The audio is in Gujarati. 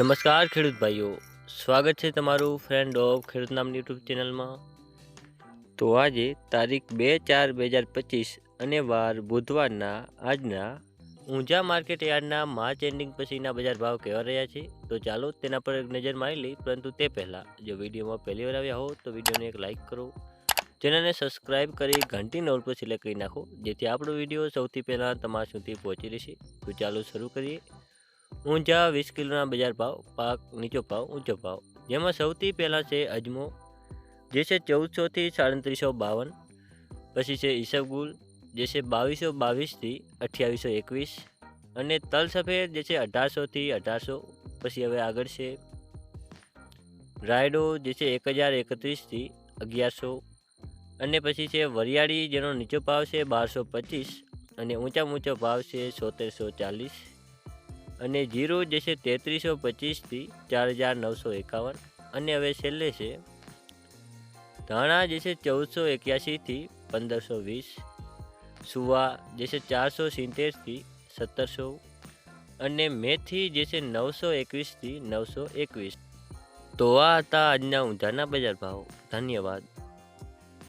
નમસ્કાર ખેડૂત ભાઈઓ, સ્વાગત છે તમારું ફ્રેન્ડ ઓફ ખેડૂત નામની યુટ્યુબ ચેનલમાં. તો આજે તારીખ બે ચાર બે હજાર પચીસ અને વાર બુધવારના આજના ઊંઝા માર્કેટ યાર્ડના માર્ચ એન્ડિંગ પછીના બજાર ભાવ કેવા રહ્યા છે. તો ચાલો તેના પર એક નજર મારી લઈ પરંતુ તે પહેલાં જો વિડીયોમાં પહેલી વાર આવ્યા હો તો વિડીયોને એક લાઇક કરો. ચેનલને સબસ્ક્રાઇબ કરી ઘંટી નોલ પર સિલેક્ટ કરી નાખો, જેથી આપણો વીડિયો સૌથી પહેલાં તમારા સુધી પહોંચી રહેશે. તો ચાલો શરૂ કરીએ. ઊંચા વીસ કિલોના બજાર ભાવ, પાક નીચો ભાવ, ઊંચો ભાવ. જેમાં સૌથી પહેલાં છે અજમો, જે છે ચૌદસોથી સાડત્રીસો બાવન. પછી છે ઈસબગુલ, જે છે બાવીસો બાવીસથી અઠ્યાવીસો એકવીસ. અને તલ સફેદ, જે છે અઢારસોથી અઢારસો. પછી હવે આગળ છે રાયડો, જે છે એક હજાર એકત્રીસથી અગિયારસો. અને પછી છે વરિયાળી, જેનો નીચો ભાવ છે બારસો પચીસ. અને ઊંચા ઊંચો ભાવ છે સોતેરસો ચાલીસ. અને જીરો જે છે તેત્રીસો પચીસથી ચાર હજાર નવસો એકાવન. અને હવે છેલ્લે છે, ધાણા જે છે ચૌદસો એક્યાસીથી પંદરસો વીસ. સુવા જે છે ચારસો સિત્તેરથી સત્તરસો. અને મેથી જે છે નવસો એકવીસથી નવસો એકવીસ. તો આ હતા આજના ઊંધાના બજાર ભાવ. ધન્યવાદ.